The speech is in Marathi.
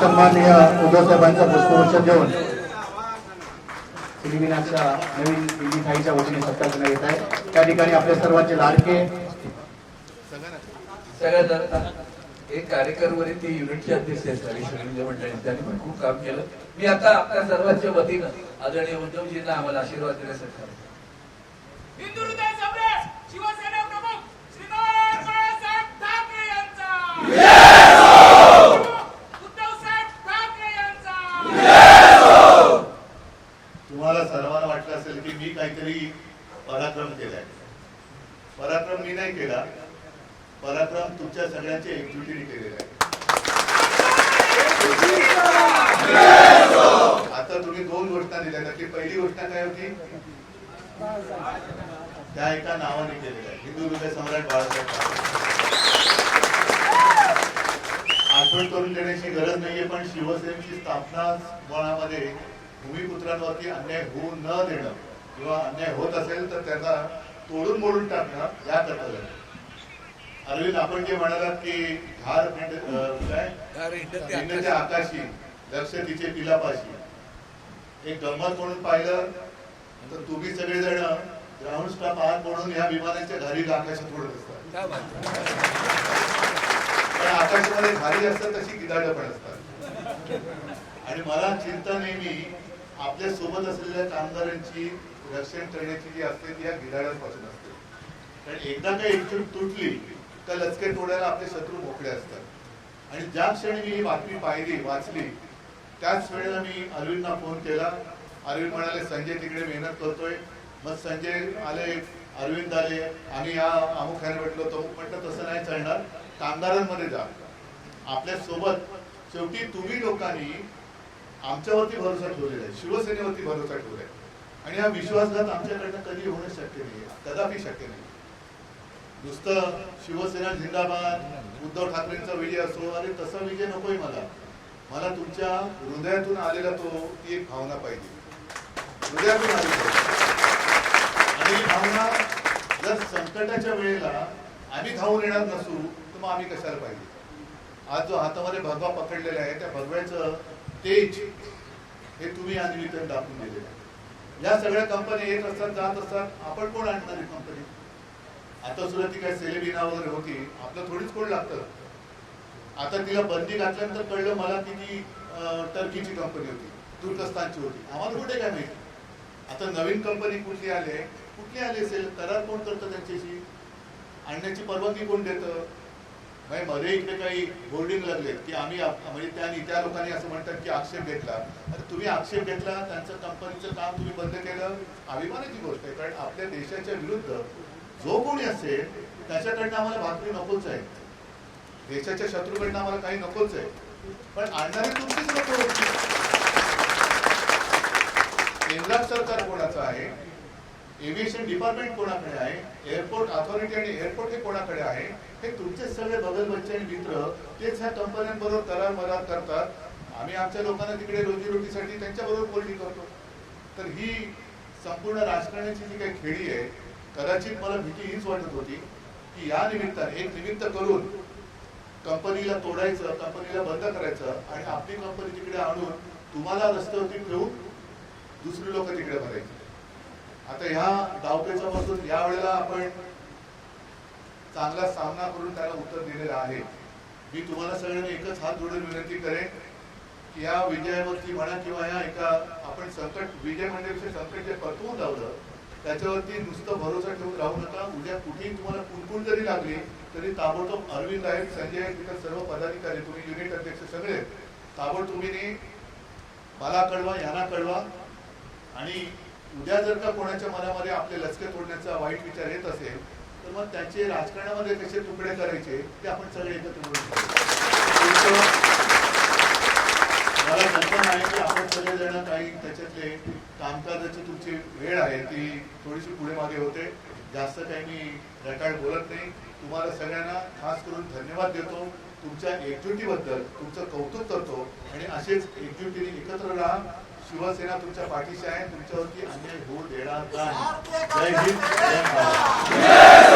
सन्माननीय उद्धव साहेबांचा पुष्पवृक्ष देऊन सिलिमिनाच्या नवीन दिल्ली थाईच्या वतीने सत्कार करण्यात येत आहे. त्या ठिकाणी आपल्या सर्वांचे लाडके. सगळ्यात एक कार्यकर्ते ती युनिटचे अध्यक्ष आहेत मंडळी. त्यांनी पण खूप काम केलं. मी आता आपल्या सर्वांच्या वतीनं आदरणीय उद्धवजींना आम्हाला आशीर्वाद देण्यासाठी तुम्हाला सर्वांना वाटलं असेल की मी काहीतरी पराक्रम केलाय. पराक्रम मी नाही केला. पराक्रम तुमच्या सगळ्यांच्या एकजुटीने केलेला आहे. आता तुम्ही दोन घोषणा दिल्या. त्यातली पहिली घोषणा काय होती? त्या एका नावाने केलेल्या आहे. हिंदू हृदय सम्राट बाळासाहेब. आठवण करून देण्याची गरज नाहीये पण शिवसेनेची स्थापना मुळामध्ये भूमिपुत्रांवरती अन्याय होऊ न देणं किंवा अन्याय होत असेल तर त्याचा तोडून मोडून टाकणं या कर्तव्य अरविंद आपण जे म्हणालात की अं, काय? आकाशी लक्ष तिचे पिलापाशी. एक गंमत म्हणून पाहिलं तर तुम्ही सगळेजण ग्राउंड स्टाफ आहात म्हणून या विमानाच्या घरी आकाशात उडत असतात आकाशामध्ये खाली असतात तशी गिदाडं पण असतात. आणि मला चिंता नेहमी आपल्यासोबत असलेल्या कामगारांची रक्षण करण्याची जी असते ती या गिदाडांपासून असते. कारण एकदा का एकजूट तुटली तर लचके तोडायला आपले शत्रू मोकळे असतात. आणि ज्या क्षणी मी ही बातमी पाहिली वाचली त्याच वेळेला मी अरविंदना फोन केला. अरविंद म्हणाले संजय तिकडे मेहनत करतोय. मग संजय आले अरविंद आले आम्ही या अमुख्याने भेटलो तो म्हटलं तसं नाही चालणार कामगारांमध्ये जा. आपल्यासोबत शेवटी तुम्ही लोकांनी आमच्यावरती भरोसा ठेवलेला आहे शिवसेनेवरती भरोसा ठेवलाय आणि हा विश्वासघात आमच्याकडनं कधी होणं शक्य नाही कदापि शक्य नाही नुसतं शिवसेना झिंदाबाद उद्धव ठाकरेंचा विजय असो अरे तसा विजय नकोय मला. मला तुमच्या हृदयातून आलेला तो ती एक भावना पाहिजे. हृदयातून आली आणि ही भावना जर संकटाच्या वेळेला आम्ही धावून येणार नसू तर मग आम्ही कशाला पाहिजे? आज जो हातामध्ये भगवा पकडलेला आहे त्या भगव्याचं तेज हे तुम्ही या निमित्ताने दाखवून दिलेलं आहे. या सगळ्या कंपन्या येत असतात जात असतात आपण कोण आणणार आहे कंपनी आता सुद्धा ती काय सेलेबिना वगैरे होती आपलं थोडीच कोण लागतं? आता तिला बंदी घातल्यानंतर कळलं मला की ती टर्कीची कंपनी होती तुर्कस्तानची होती. आम्हाला कुठे काय माहिती? आता नवीन कंपनी कुठली आले कुठली आली असेल? करार कोण करतं त्यांच्याशी? आणण्याची परवानगी कोण देतं? म्हणजे मध्ये इकडे काही बोर्डिंग लागलेत की आम्ही म्हणजे त्या त्या लोकांनी असं म्हणतात की आक्षेप घेतला. आता तुम्ही आक्षेप घेतला त्यांचं कंपनीचं काम तुम्ही बंद केलं. अभिमानाची गोष्ट आहे कारण आपल्या देशाच्या विरुद्ध जो कोणी असेल त्याच्याकडनं आम्हाला भाकरी नकोच आहे. देशाच्या शत्रूकडनं आम्हाला काही नकोच आहे. पण आणणारे तुमचीच नको होती. केंद्रात सरकार कोणाचं आहे? एव्हिएशन डिपार्टमेंट कोणाकडे आहे? एअरपोर्ट अथॉरिटी आणि एअरपोर्ट हे कोणाकडे आहे? हे तुमचे सगळे बगलबच्चे आणि मित्र तेच ह्या कंपन्यांबरोबर करार मरार करतात. आम्ही आमच्या लोकांना तिकडे रोजीरोटीसाठी त्यांच्याबरोबर बोलणी करतो. तर ही संपूर्ण राजकारणाची जी काही खेळी आहे कदाचित मला भीती हीच वाटत होती की या निमित्ताने एक निमित्त करून कंपनीला तोडायचं कंपनीला बंद करायचं आणि आपली कंपनी तिकडे आणून तुम्हाला रस्त्यावरती ठेवून दुसरी लोक तिकडे भरायची आता ह्या डावपेचापासून या वेळेला आपण चांगला सामना करून त्याला उत्तर दिलेलं आहे. मी तुम्हाला सगळ्यांना एकच हात जोडून विनंती करेन की या विजयावरती म्हणा किंवा या एका आपण संकट विजय म्हणजे संकट जे परतवून लावलं त्याच्यावरती नुसतं भरोसा ठेवून राहू नका. उद्या कुठेही तुम्हाला कुणकुण जरी लागली तरी ताबडतोब अरविंद आहेत संजय इतर तिथं सर्व पदाधिकारी तुम्ही युनिट अध्यक्ष सगळे ताबडतोबीने मला कळवा यांना कळवा आणि उद्या जर का कोणाच्या मनामध्ये आपले लचके तोडण्याचा वाईट विचार येत असेल तर मग त्याचे राजकारणामध्ये कसे तुकडे करायचे ते आपण सगळे एकत्र मला कल्पना आहे की आपण सगळेजण काही त्याच्यातले कामकाजाची तुमची वेळ आहे ती थोडीशी पुढे मागे होते. जास्त काही मी रटाळ बोलत नाही. तुम्हाला सगळ्यांना खास करून धन्यवाद देतो. तुमच्या एकजुटीबद्दल तुमचं कौतुक करतो. आणि असेच एकजुटीने एकत्र राहा. शिवसेना तुमच्या पाठीशी आहे तुमच्यावरती अन्याय होऊ देणार नाही. जय हिंद जय महाराष्ट्र